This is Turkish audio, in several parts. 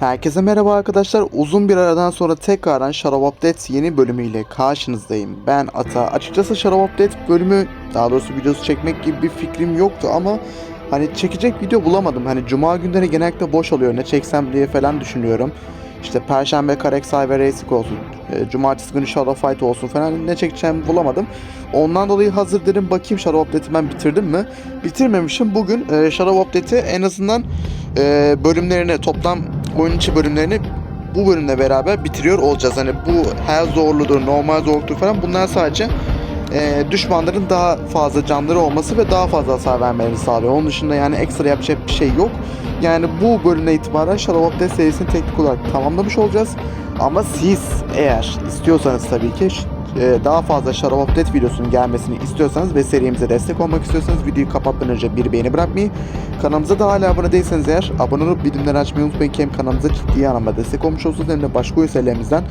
Herkese merhaba arkadaşlar. Uzun bir aradan sonra tekrardan Shadow Update yeni bölümüyle karşınızdayım. Ben Ata. Açıkçası Shadow Update bölümü, daha doğrusu videosu çekmek gibi bir fikrim yoktu ama hani çekecek video bulamadım. Hani cuma günleri genellikle boş oluyor. Ne çeksem diye falan düşünüyorum. İşte Perşembe Kareksay ve Racing olsun. e, Cumartesi günü Shadow Fight olsun falan ne çekeceğimi bulamadım. Ondan dolayı hazır dedim bakayım Shadow Update'i ben bitirdim mi? Bitirmemişim. Bugün e, Shadow Update'i en azından e, bölümlerini toplam oyun içi bölümlerini bu bölümle beraber bitiriyor olacağız. Hani bu her zorludur, normal zorluktur falan bunlar sadece e, düşmanların daha fazla canları olması ve daha fazla hasar vermelerini sağlıyor. Onun dışında yani ekstra yapacak bir şey yok. Yani bu bölümden itibaren Shadow of Death serisini teknik olarak tamamlamış olacağız. Ama siz eğer istiyorsanız tabii ki daha fazla of Death videosunun gelmesini istiyorsanız ve serimize destek olmak istiyorsanız videoyu kapatmadan önce bir beğeni bırakmayı, kanalımıza da hala abone değilseniz eğer abone olup bildirimleri açmayı unutmayın ki hem kanalımıza ciddi anlamda destek olmuş olursunuz hem de başka üyelerimizden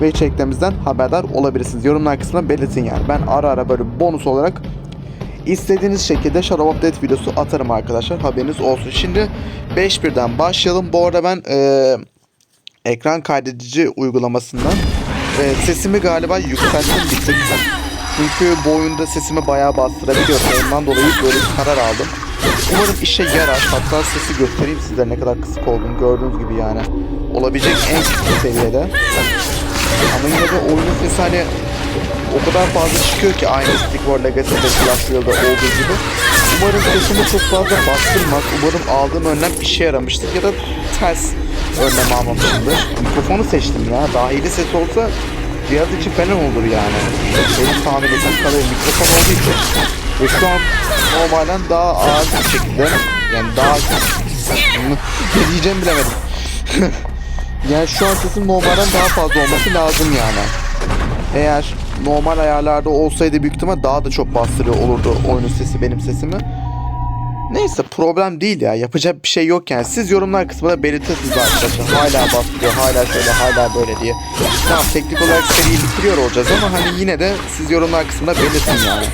ve içeriklerimizden haberdar olabilirsiniz. Yorumlar kısmına belirtin yani. Ben ara ara böyle bonus olarak istediğiniz şekilde of Death videosu atarım arkadaşlar. Haberiniz olsun. Şimdi 5.1'den başlayalım. Bu arada ben eee, ekran kaydedici uygulamasından eee, sesimi galiba yükselttim bir. Çünkü bu oyunda sesimi bayağı bastırabiliyorum. Ondan dolayı böyle bir karar aldım. Umarım işe yarar. Hatta sesi göstereyim size ne kadar kısık olduğunu gördüğünüz gibi yani. Olabilecek en kısık seviyede. Ama yine de oyunun sesi hani o kadar fazla çıkıyor ki aynı Stick War Legacy'de Clash Royale'da olduğu gibi. Umarım sesimi çok fazla bastırmaz. Umarım aldığım önlem işe yaramıştır ya da ters önlem almamışımdır. Mikrofonu seçtim ya. Dahili ses olsa cihaz için fena olur yani. Benim tahmin ettiğim kadarıyla mikrofon olduğu için. Ve şu an normalden daha ağır bir şekilde yani daha ne diyeceğimi bilemedim. yani şu an sesim normalden daha fazla olması lazım yani. Eğer normal ayarlarda olsaydı büyük ihtimal daha da çok bastırıyor olurdu oyunun sesi benim sesimi. Neyse problem değil ya yapacak bir şey yok yani siz yorumlar kısmında belirtirsiniz arkadaşlar hala bastırıyor hala şöyle hala böyle diye. Tamam teknik olarak seriyi bitiriyor olacağız ama hani yine de siz yorumlar kısmında belirtin yani.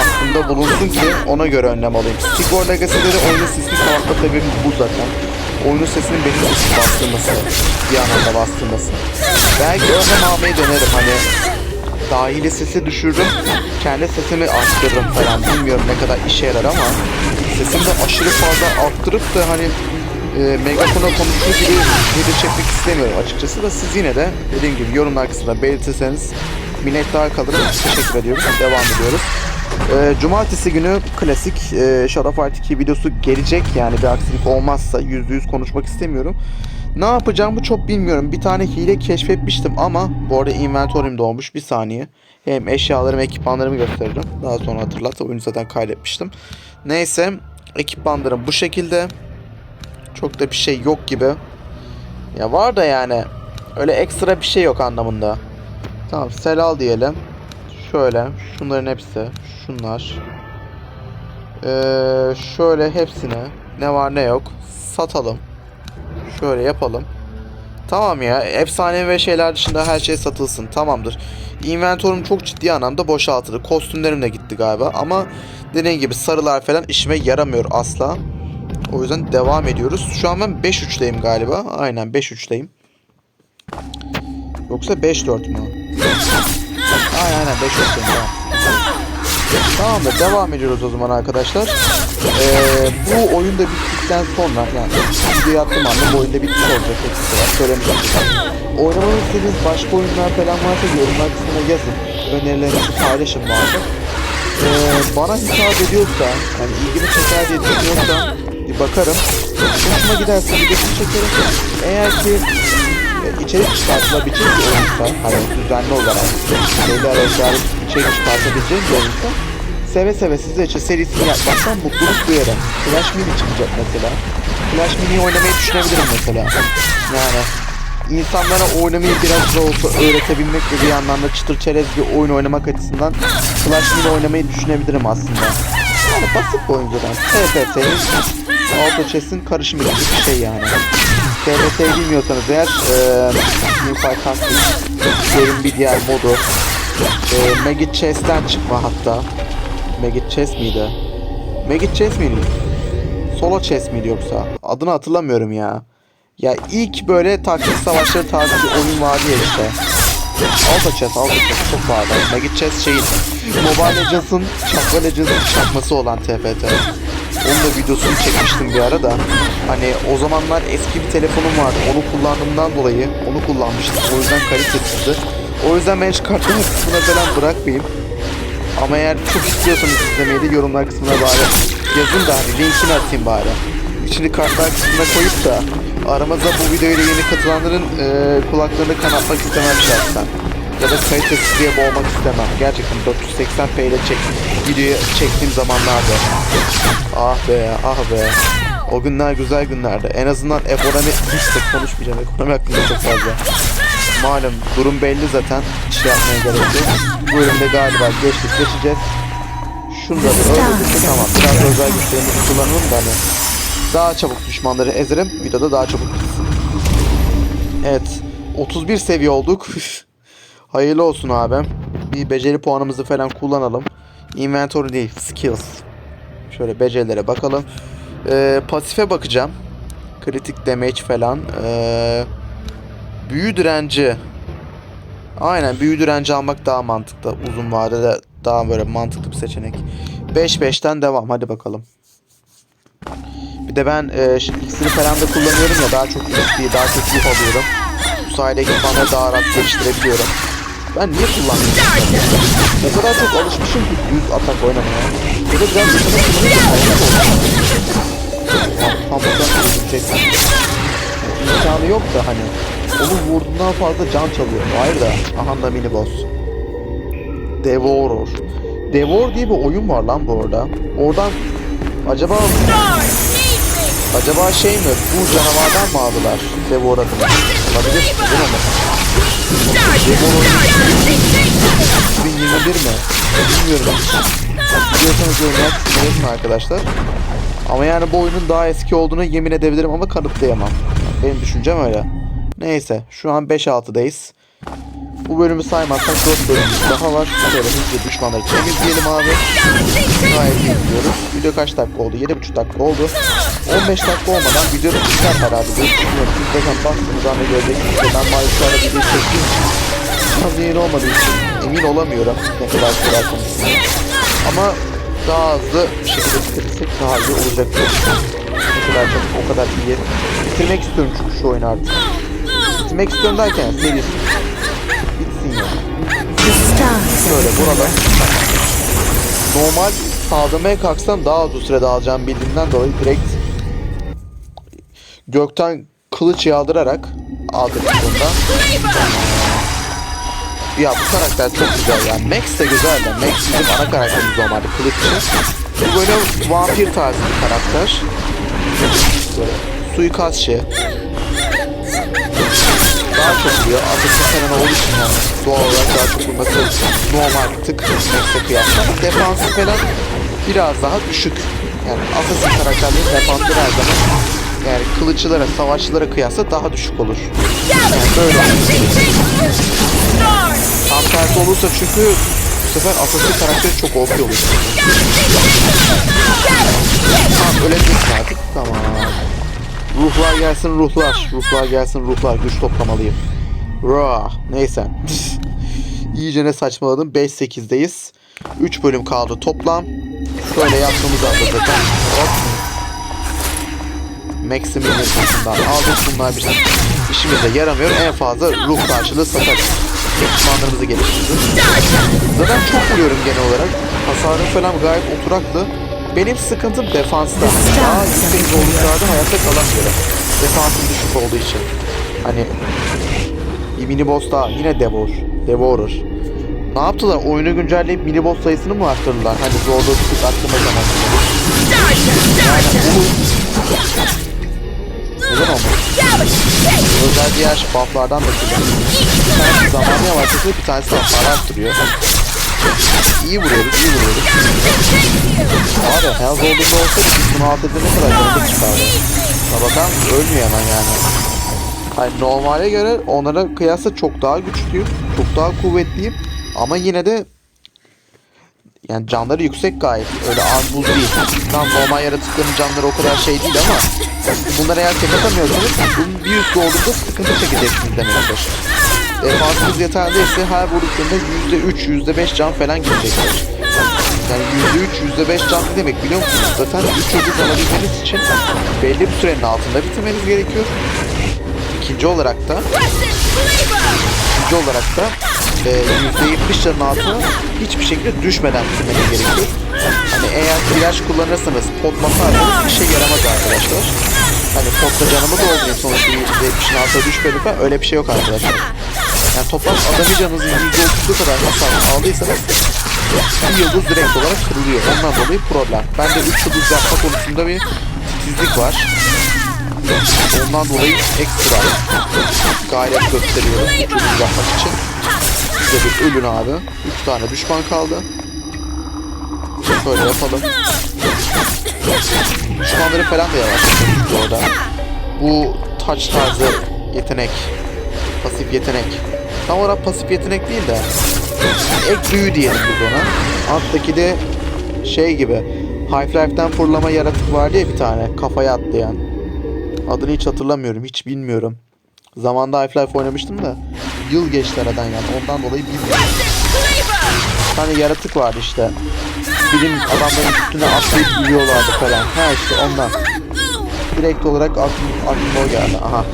Aklımda bulunsun ki ona göre önlem alayım. Sigor Legacy'de de oyunun sesini kapatma sebebim bu zaten. Oyunun sesinin benim sesimi bastırması. Bir anlamda bastırması. Belki önlem almayı denerim hani dahili sesi düşürürüm, kendi sesimi arttırırım falan. Bilmiyorum ne kadar işe yarar ama sesimi de aşırı fazla arttırıp da hani e, megafona konuştuğu gibi video çekmek istemiyorum açıkçası da siz yine de dediğim gibi yorumlar kısmında belirtirseniz minnettar kalırım. Teşekkür ediyoruz. Devam ediyoruz. E, Cumartesi günü klasik e, Shadow Fight 2 videosu gelecek yani bir aksilik olmazsa %100 konuşmak istemiyorum. Ne yapacağımı çok bilmiyorum. Bir tane hile keşfetmiştim ama bu arada inventory'im dolmuş bir saniye. Hem eşyalarımı, ekipmanlarımı gösteririm. Daha sonra hatırlat. Oyunu zaten kaydetmiştim. Neyse ekipmanlarım bu şekilde. Çok da bir şey yok gibi. Ya var da yani öyle ekstra bir şey yok anlamında. Tamam sel al diyelim. Şöyle şunların hepsi. Şunlar. Ee, şöyle hepsini ne var ne yok satalım. Şöyle yapalım. Tamam ya. Efsane ve şeyler dışında her şey satılsın. Tamamdır. Inventory'um çok ciddi anlamda boşaltıldı. Kostümlerim de gitti galiba. Ama dediğim gibi sarılar falan işime yaramıyor asla. O yüzden devam ediyoruz. Şu an ben 5-3'teyim galiba. Aynen 5-3'teyim. Yoksa 5-4 mü? Aynen aynen 5-4'teyim tamam. Tamamdır devam ediyoruz o zaman arkadaşlar. Ee, bu oyunda bittikten sonra yani videoyu attığım anda bu oyunda bitmiş olacak eksik olarak söylemiştim. Oynamanı istediğiniz başka oyunlar falan varsa yorumlar kısmına yazın. Önerilerinizi paylaşın varsa. Ee, bana hitap ediyorsa, yani ilgimi çeker diye düşünüyorsam bir bakarım. Hoşuma giderse videosunu çekerim. Eğer ki e, içerik çıkartılabilecek bir oyunsa, hani düzenli olarak belli araçlar içerik çıkartabileceğim bir oyunsa seve seve sizler için serisini yapmaktan mutluluk duyarım. Flash Mini çıkacak mesela. Flash Mini'yi oynamayı düşünebilirim mesela. Yani insanlara oynamayı biraz da olsa öğretebilmek ve bir yandan da çıtır çerez bir oyun oynamak açısından Flash Mini oynamayı düşünebilirim aslında. Yani basit bir oyun zaten. TFT'nin Auto Chess'in karışımı gibi bir şey yani. TFT'yi bilmiyorsanız eğer e, Unified Tactics Derin bir diğer modu e, Magit Chess'ten çıkma hatta Magit Chess miydi? Magit Chess miydi? Solo chess miydi yoksa? Adını hatırlamıyorum ya. Ya ilk böyle taktik savaşları tarzı bir oyun vardı ya işte. Alpha Chess, Alpha Chess çok vardı. Magic Chess şeyin Mobile Legends'ın Çakma Legends'ın çakması olan TFT. Onun da videosunu çekmiştim bir ara da. Hani o zamanlar eski bir telefonum vardı. Onu kullandığımdan dolayı onu kullanmıştım. O yüzden kalitesizdi. O yüzden ben hiç kısmına falan bırakmayayım. Ama eğer çok istiyorsanız izlemeyi de yorumlar kısmına bari yazın da hani linkini atayım bari. Şimdi kartlar kısmına koyup da aramıza bu videoya yeni katılanların e, kulaklarını kanatmak istemem şahsen. Ya da kalitesizliğe boğmak istemem. Gerçekten 480p ile çek, videoyu çektiğim zamanlarda. Ah be ah be. O günler güzel günlerdi. En azından ekonomi hiç de konuşmayacağım. Ekonomi hakkında çok fazla. Malum durum belli zaten. Şey yapmaya gerek yok. Bu bölümde galiba geçtik geçeceğiz. Şunu da bir öldürdük tamam. Biraz özel güçlerimizi kullanalım da hani daha çabuk düşmanları ezerim. Videoda daha çabuk. Evet. 31 seviye olduk. Hayırlı olsun abim. Bir beceri puanımızı falan kullanalım. Inventory değil, skills. Şöyle becerilere bakalım. Ee, pasife bakacağım. Kritik damage falan. Ee, büyü direnci. Aynen büyü direnci almak daha mantıklı. Uzun vadede daha böyle mantıklı bir seçenek. 5-5'ten devam. Hadi bakalım. Bir de ben e, iksiri falan da kullanıyorum ya daha çok iyi, daha çok yük alıyorum. Bu sayede ekipmanları daha rahat geliştirebiliyorum. Ben niye kullanmıyorum? O kadar çok alışmışım ki düz atak oynamaya. Ya da biraz yetenek kullanınca kaynak oldu. Tam, buradan öleceksin. İmkanı yok da hani. Onu vurduğundan fazla can çalıyor. Hayır da. Aha da mini boss. Devour. Devour diye bir oyun var lan bu arada. Oradan acaba Acaba şey mi? Bu canavardan mı aldılar? Devor adını. Olabilir. Değil mi? Devor oyunu 2021 mi? Bilmiyorum. Biliyorsanız yorumlar kısmına arkadaşlar. Ama yani bu oyunun daha eski olduğunu yemin edebilirim ama kanıtlayamam. Benim düşüncem öyle. Neyse şu an 5-6'dayız. Bu bölümü saymazsak 4 bölümümüz daha var. Şöyle hızlı düşmanları temizleyelim abi. Gayet iyi gidiyoruz. Video kaç dakika oldu? 7,5 dakika oldu. 15 dakika olmadan video biter herhalde. Bilmiyorum. Siz zaten bastığınız anda göreceksiniz. Ben maalesef şu anda video biraz yayın olmadığı için emin olamıyorum ne kadar konusunda. Ama daha hızlı bir şekilde bitirirsek daha iyi olacaktır. Ne kadar çok o kadar iyi. Bitirmek istiyorum çünkü şu oyunu artık. Bitirmek istiyorum derken diyorsun? Bitsin ya. Şöyle burada normal saldırmaya kalksam daha uzun sürede alacağım bildiğimden dolayı direkt gökten kılıç yağdırarak aldık bunda. Ya bu karakter çok güzel yani. Max de güzel de. Max bizim ana karakterimiz normalde kılıççı. Bu böyle vampir tarzı bir karakter. Böyle suikastçı. Daha çok vuruyor. Ateşin falan olduğu için yani doğal olarak daha çok vurması normal tık Max'e kıyasla. Defansı falan biraz daha düşük. Yani Assassin karakterlerin defansları her zaman yani kılıççılara, savaşçılara kıyasla daha düşük olur. Yani böyle. Tam tersi olursa çünkü bu sefer Assassin karakteri çok OP olur. Tamam ölebilirsin artık. Tamam. Ruhlar gelsin ruhlar. Ruhlar gelsin ruhlar. Güç toplamalıyım. Rah. Neyse. İyice ne saçmaladım. 5-8'deyiz. 3 bölüm kaldı toplam. Şöyle yaptığımız anda zaten. Hop. Maximilian tarafından aldık. Bunlar bizim işimize yaramıyor. En fazla ruh karşılığı satarız. Ekipmanlarımızı geliştiririz. Zaten çok vuruyorum genel olarak. Hasarım falan gayet oturaklı. Benim sıkıntım defansta. Daha yüksek zorluklardan hayatta kalamıyorum. Defansım düşük olduğu için. Hani bir mini boss daha yine Devour. Devourer. Ne yaptılar? Oyunu güncelleyip mini boss sayısını mı arttırdılar? Hani zorluğu tık arttırma zamanında. Yani bu neden olmaz? Özel diğer bufflardan da kullanıyor. Bir tanesi zamanı yavaşlatıyor, bir tanesi hasar arttırıyor. İyi vuruyoruz, iyi vuruyoruz. Var ya, Hell olduğunda olsaydı biz bunu alt edene kadar canımız çıkardı. Mısın? Ölmüyor hemen yani. Hani normale göre onlara kıyasla çok daha güçlüyüm. Çok daha kuvvetliyim. Ama yine de yani canları yüksek gayet. Öyle az buz değil. Tam normal yaratıkların canları o kadar şey değil ama bunları eğer tek atamıyorsanız bunun bir üstü olduğunda sıkıntı çekeceksiniz demektir. Defansınız yeterli değilse her vurduklarında %3, %5 can falan gidecektir. Yani %3, %5 can ne demek biliyor musunuz? Zaten 3 yıldız alabilmeniz için belli bir sürenin altında bitirmeniz gerekiyor. İkinci olarak da ikinci olarak da e, %70 canın altına hiçbir şekilde düşmeden bitirmeniz gerekiyor. Hani eğer flash kullanırsanız pot basarsanız bir şey yaramaz arkadaşlar. Hani potta canımı doldurayım sonuçta %70'in altına düşmedi falan öyle bir şey yok arkadaşlar. Yani toplam adamı canınızın %30'u kadar hasar aldıysanız bir yıldız direkt olarak kırılıyor. Ondan dolayı problem. Bende 3 yıldız yapma konusunda bir titizlik var. Ondan dolayı ekstra gayret gösteriyorum 3 yıldız yapmak için. Bir ölün abi. 3 tane düşman kaldı. Şöyle yapalım. Düşmanları falan da yavaşlatıyoruz orada. Bu taç tarzı yetenek. Pasif yetenek. Tam olarak pasif yetenek değil de ek büyü diyelim biz ona. Alttaki de şey gibi Half-Life'den fırlama yaratık vardı ya bir tane kafaya atlayan. Adını hiç hatırlamıyorum hiç bilmiyorum. Zamanda Half-Life oynamıştım da yıl geçti aradan yani ondan dolayı bilmiyorum. Bir tane yaratık vardı işte. Bilim adamların üstüne atlayıp yürüyorlardı falan. Ha işte ondan. Direkt olarak aklım, aklıma o geldi. Aha.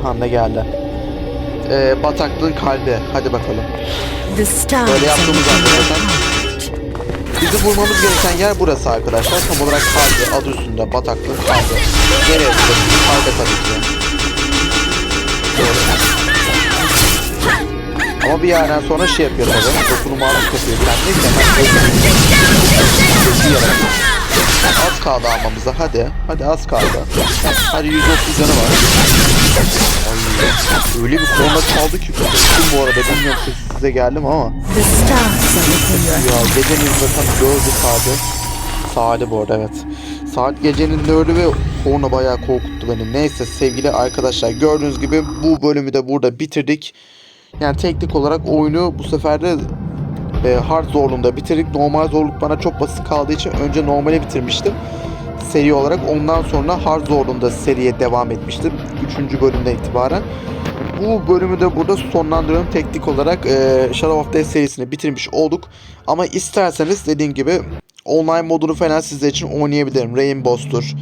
Aha ne geldi. Ee, bataklığın kalbi. Hadi bakalım. Böyle yaptığımız anda zaten Bizim vurmamız gereken yer burası arkadaşlar. Tam olarak kalbi adı üstünde bataklığın kalbi. Nereye vuracağız? Kalbe tabii ki. Doğru. Ama bir yerden sonra şey yapıyor tabii. Dokunum ağırlık yapıyor. Kendine hemen. Az kaldı almamıza hadi. Hadi az kaldı. Hadi 130 canı var. Ay, öyle bir korna çaldı ki korktum bu arada. Bilmiyorum siz- size geldim ama. Ya gecenin zaten dördü saati. Saati bu arada evet. Saat gecenin dördü ve korna bayağı korkuttu beni. Neyse sevgili arkadaşlar gördüğünüz gibi bu bölümü de burada bitirdik. Yani teknik olarak oyunu bu sefer de e, hard zorluğunda bitirdik. Normal zorluk bana çok basit kaldığı için önce normale bitirmiştim. Seri olarak ondan sonra hard zorluğunda seriye devam etmiştim. Üçüncü bölümden itibaren. Bu bölümü de burada sonlandırıyorum. Teknik olarak e, Shadow of Death serisini bitirmiş olduk. Ama isterseniz dediğim gibi online modunu falan sizler için oynayabilirim. Rainbow'dur,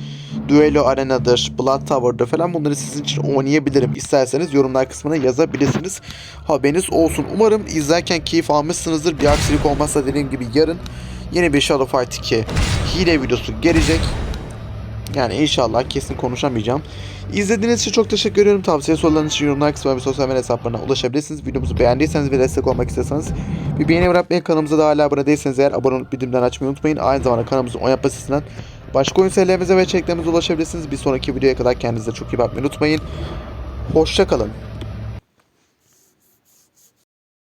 Duello Arena'dır, Blood Tower'dır falan bunları sizin için oynayabilirim. İsterseniz yorumlar kısmına yazabilirsiniz. Haberiniz olsun. Umarım izlerken keyif almışsınızdır. Bir aksilik olmazsa dediğim gibi yarın yeni bir Shadow Fight 2 hile videosu gelecek. Yani inşallah kesin konuşamayacağım. İzlediğiniz için çok teşekkür ediyorum. Tavsiye sorularınız için yorumlar kısmına ve sosyal medya hesaplarına ulaşabilirsiniz. Videomuzu beğendiyseniz ve destek olmak istiyorsanız bir beğeni bırakmayı kanalımıza da hala abone değilseniz eğer abone olup bildirimden açmayı unutmayın. Aynı zamanda kanalımızın on yapma sitesinden başka oyun serilerimize ve içeriklerimize ulaşabilirsiniz. Bir sonraki videoya kadar kendinize çok iyi bakmayı unutmayın. Hoşçakalın.